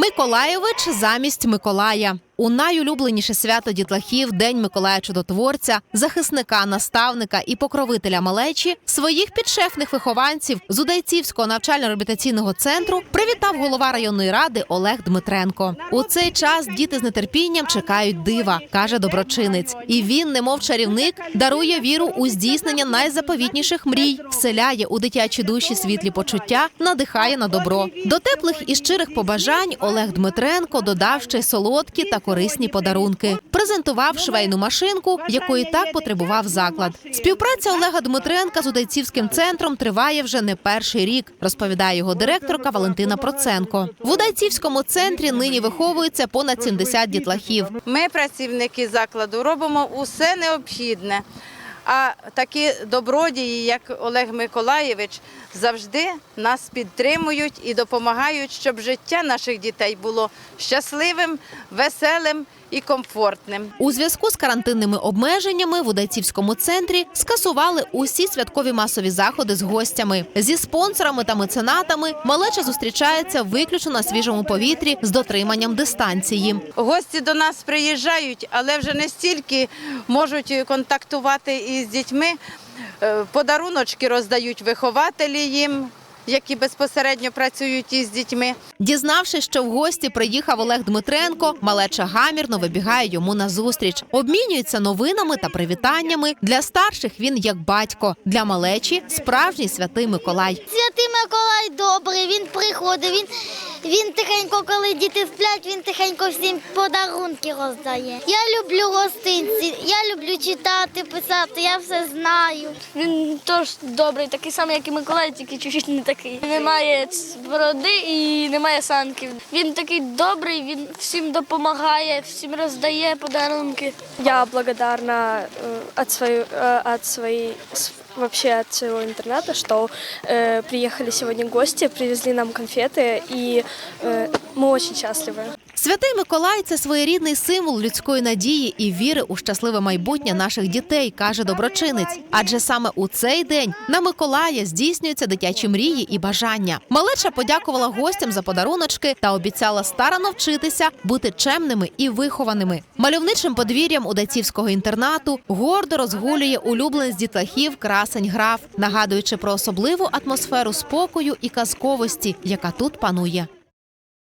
Миколаєвич замість Миколая. У найулюбленіше свято дітлахів День Миколая Чудотворця, захисника, наставника і покровителя малечі своїх підшефних вихованців з Удайцівського навчально-реабілітаційного центру привітав голова районної ради Олег Дмитренко. У цей час діти з нетерпінням чекають дива, каже доброчинець. І він, немов чарівник, дарує віру у здійснення найзаповітніших мрій, вселяє у дитячі душі світлі почуття, надихає на добро. До теплих і щирих побажань Олег Дмитренко додав ще й солодкі та корисні подарунки. Презентував швейну машинку, якої так потребував заклад. Співпраця Олега Дмитренка з Удайцівським центром триває вже не перший рік, розповідає його директорка Валентина Проценко. В Удайцівському центрі нині виховується понад 70 дітлахів. Ми, працівники закладу, робимо усе необхідне. А такі добродії, як Олег Миколаєвич, завжди нас підтримують і допомагають, щоб життя наших дітей було щасливим, веселим і комфортним. У зв'язку з карантинними обмеженнями в Удайцівському центрі скасували усі святкові масові заходи з гостями. Зі спонсорами та меценатами малеча зустрічається виключно на свіжому повітрі з дотриманням дистанції. Гості до нас приїжджають, але вже не стільки можуть контактувати із дітьми. Е, Подаруночки роздають вихователі їм, які безпосередньо працюють із дітьми. Дізнавшись, що в гості приїхав Олег Дмитренко, малеча гамірно вибігає йому на зустріч. Обмінюються новинами та привітаннями. Для старших він як батько, для малечі справжній святий Миколай. Святий Миколай добрий, він приходить, він, він тихенько, коли діти сплять, він тихенько всім подарунки роздає. Я люблю гостинці, я люблю читати, писати, я все знаю. Він теж добрий, такий самий, як і Миколай, тільки чуть-чуть не такий. Немає бороди і немає санків. Він такий добрий, він всім допомагає, всім роздає подарунки. Я благодарна э, от своей, э, от своей, с- вообще от своего интерната, что э, приехали сегодня гости, привезли нам конфеты, и э, мы очень счастливы. Святий Миколай це своєрідний символ людської надії і віри у щасливе майбутнє наших дітей, каже доброчинець. Адже саме у цей день на Миколая здійснюються дитячі мрії і бажання. Малеча подякувала гостям за подаруночки та обіцяла старано вчитися бути чемними і вихованими. Мальовничим подвір'ям удацівського інтернату гордо розгулює улюбленець дітлахів красень граф, нагадуючи про особливу атмосферу спокою і казковості, яка тут панує.